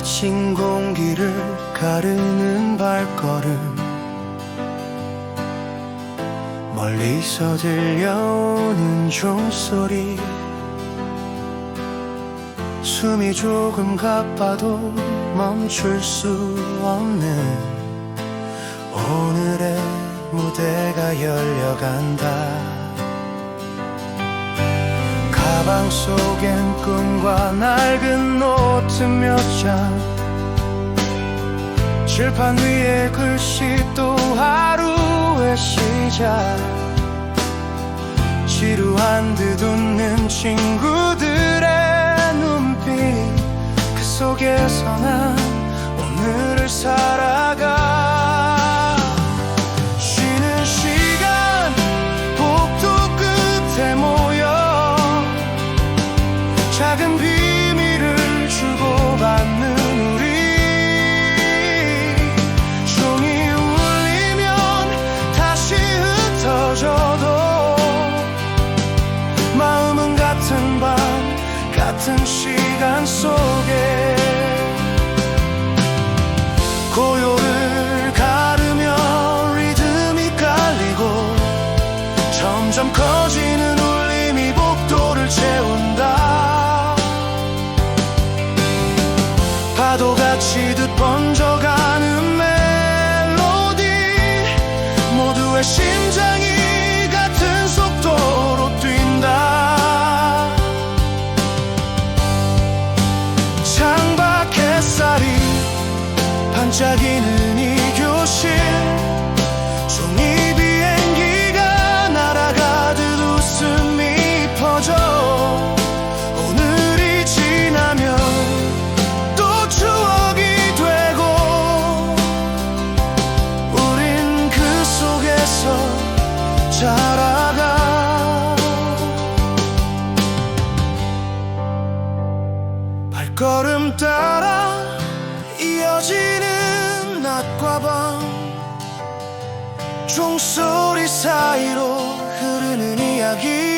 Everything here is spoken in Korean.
아침 공기를 가르는 발걸음. 멀리서 들려오는 종소리. 숨이 조금 가빠도 멈출 수 없는. 오늘의 무대가 열려간다 가방 속엔 꿈과 낡은 노트 몇 장. 칠판 위에 글씨 또 하루의 시작. 지루한 듯 웃는 친구들의 눈빛. 그 속에서 난 같은 시간 속에 고요를 가르며 리듬이 깔리고 점점 커지는 울림이 복도를 채운다. 파도같이 듯 번져가는 멜로디 모두의 심장 반짝이는 이 교실. 종이 비행기가 날아가듯 웃음이 퍼져. 오늘이 지나면 또 추억이 되고. 우린 그 속에서 자라가. 발걸음 따라 이어지는 낮과 밤 종소리 사이로 흐르는 이야기.